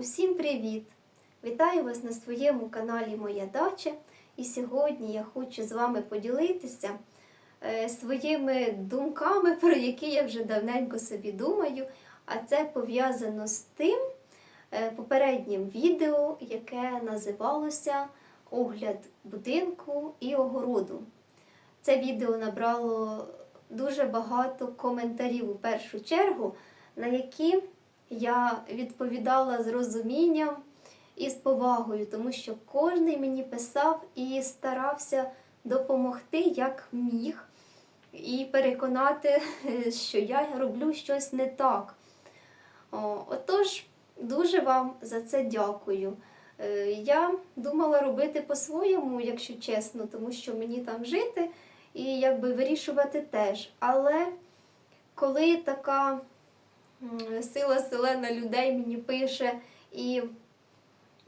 Усім привіт! Вітаю вас на своєму каналі Моя Дача. І сьогодні я хочу з вами поділитися е, своїми думками, про які я вже давненько собі думаю. А це пов'язано з тим е, попереднім відео, яке називалося Огляд будинку і огороду. Це відео набрало дуже багато коментарів у першу чергу, на які я відповідала з розумінням і з повагою, тому що кожен мені писав і старався допомогти, як міг, і переконати, що я роблю щось не так. Отож, дуже вам за це дякую. Е, Я думала робити по-своєму, якщо чесно, тому що мені там жити і якби вирішувати теж. Але коли така сила селена людей мені пише, і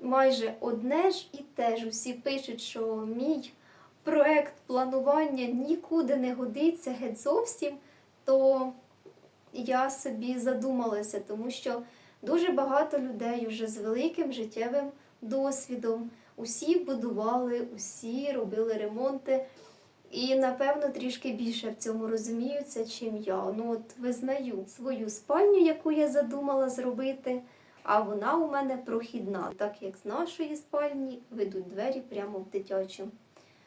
майже одне ж і те ж усі пишуть, що мій проект планування нікуди не годиться геть зовсім, то я собі задумалася, тому що дуже багато людей вже з великим життєвим досвідом. Усі будували, усі робили ремонти. І, напевно, трішки більше в цьому розуміються, чим я. Ну, от визнаю свою спальню, яку я задумала зробити, а вона у мене прохідна, так як з нашої спальні ведуть двері прямо в дитячу.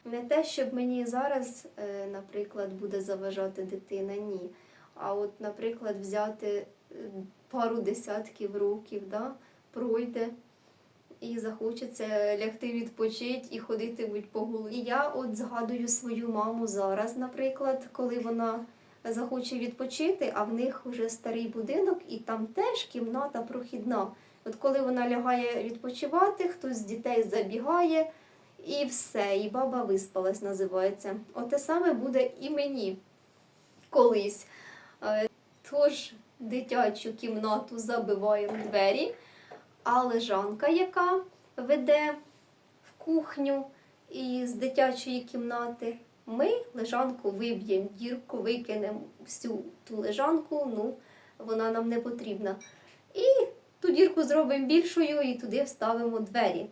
Не те, щоб мені зараз, е, наприклад, буде заважати дитина, ні. А от, наприклад, взяти е, пару десятків років, да, пройде і захочеться лягти відпочити і ходитимуть по голові. І я от згадую свою маму зараз, наприклад, коли вона захоче відпочити, а в них вже старий будинок, і там теж кімната прохідна. От коли вона лягає відпочивати, хтось з дітей забігає, і все, і баба виспалась, називається. Оте саме буде і мені колись. Е, Тож дитячу кімнату забиваємо двері, а лежанка, яка веде в кухню із дитячої кімнати, ми лежанку виб'ємо, дірку викинемо всю ту лежанку, ну, вона нам не потрібна. І ту дірку зробимо більшою і туди вставимо двері.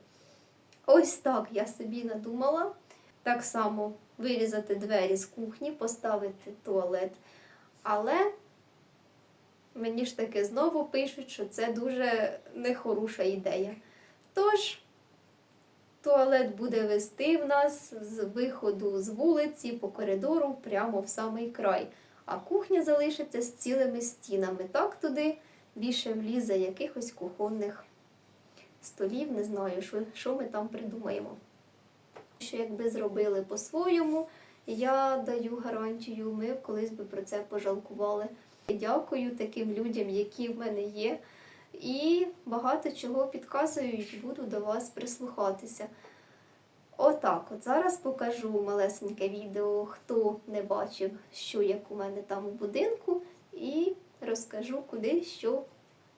Ось так я собі надумала. Так само вирізати двері з кухні, поставити туалет. Але мені ж таки знову пишуть, що це дуже нехороша ідея. Тож, туалет буде вести в нас з виходу з вулиці по коридору прямо в самий край. А кухня залишиться з цілими стінами. Так туди більше влізе якихось кухонних столів, не знаю, що, що ми там придумаємо. Що якби зробили по-своєму, я даю гарантію, ми колись би про це пожалкували. Дякую таким людям, які в мене є, і багато чого підказують, буду до вас прислухатися. Отак, от зараз покажу малесеньке відео, хто не бачив, що як у мене там у будинку, і розкажу, куди що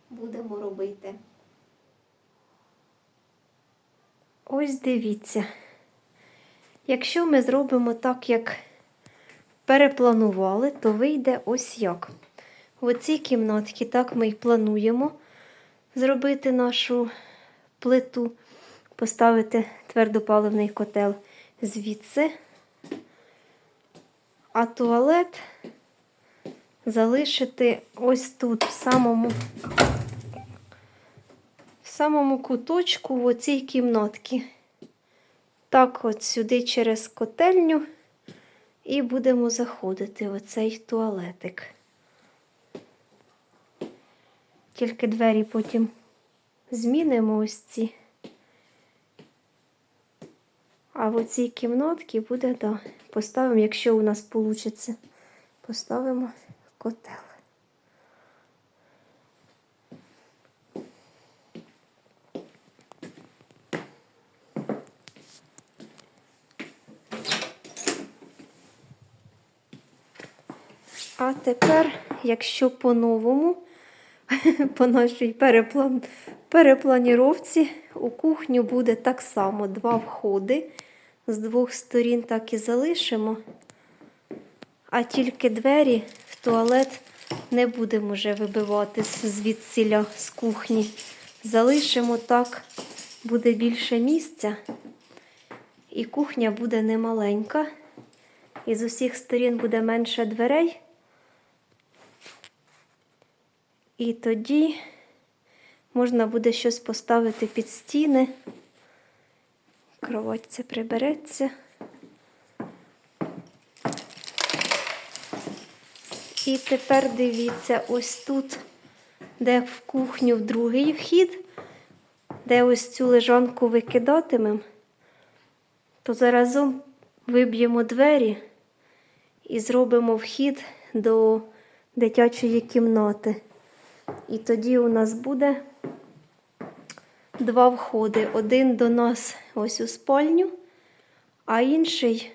будемо робити. Ось дивіться. Якщо ми зробимо так, як перепланували, то вийде ось як. В оцій кімнатці так ми і плануємо зробити нашу плиту, поставити твердопаливний котел звідси, а туалет залишити ось тут, в самому, в самому куточку в оцій кімнатці. Так, от сюди через котельню і будемо заходити в оцей туалетик. Тільки двері потім змінимо ось ці. А в оцій кімнатці буде, да, поставимо, якщо у нас вийде, поставимо котел. А тепер, якщо по-новому, по нашій переплан... перепланіровці, у кухню буде так само два входи. З двох сторін так і залишимо, а тільки двері в туалет не будемо вже вибивати звідсіля з кухні. залишимо так, буде більше місця, і кухня буде немаленька, і з усіх сторін буде менше дверей. І тоді можна буде щось поставити під стіни. Кровать це прибереться. І тепер дивіться, ось тут, де в кухню в другий вхід, де ось цю лежанку викидатимемо, то заразом виб'ємо двері і зробимо вхід до дитячої кімнати. І тоді у нас буде два входи. Один до нас ось у спальню, а інший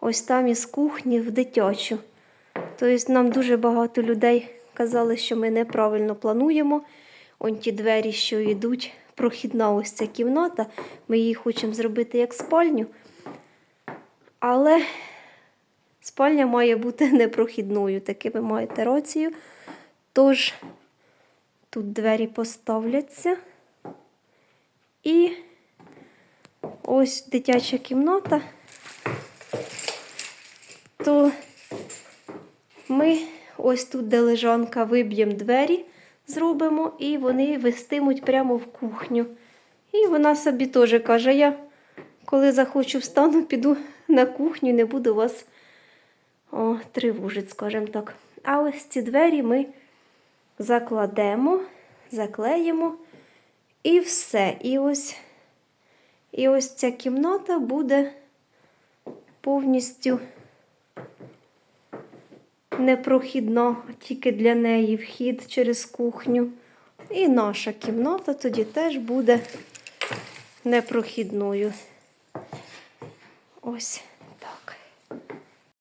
ось там із кухні в дитячу. Тобто нам дуже багато людей казали, що ми неправильно плануємо. Он ті двері, що йдуть, прохідна ось ця кімната. Ми її хочемо зробити як спальню. Але спальня має бути непрохідною, таки ви маєте рацію. Тож тут двері поставляться. І ось дитяча кімната. То ми ось тут, де лежанка, виб'ємо двері, зробимо, і вони вестимуть прямо в кухню. І вона собі теж каже: я коли захочу встану, піду на кухню, не буду вас о, тривожити, скажімо так. А ось ці двері ми закладемо, заклеїмо і все. І ось, і ось ця кімната буде повністю непрохідна, тільки для неї вхід через кухню. І наша кімната тоді теж буде непрохідною. Ось.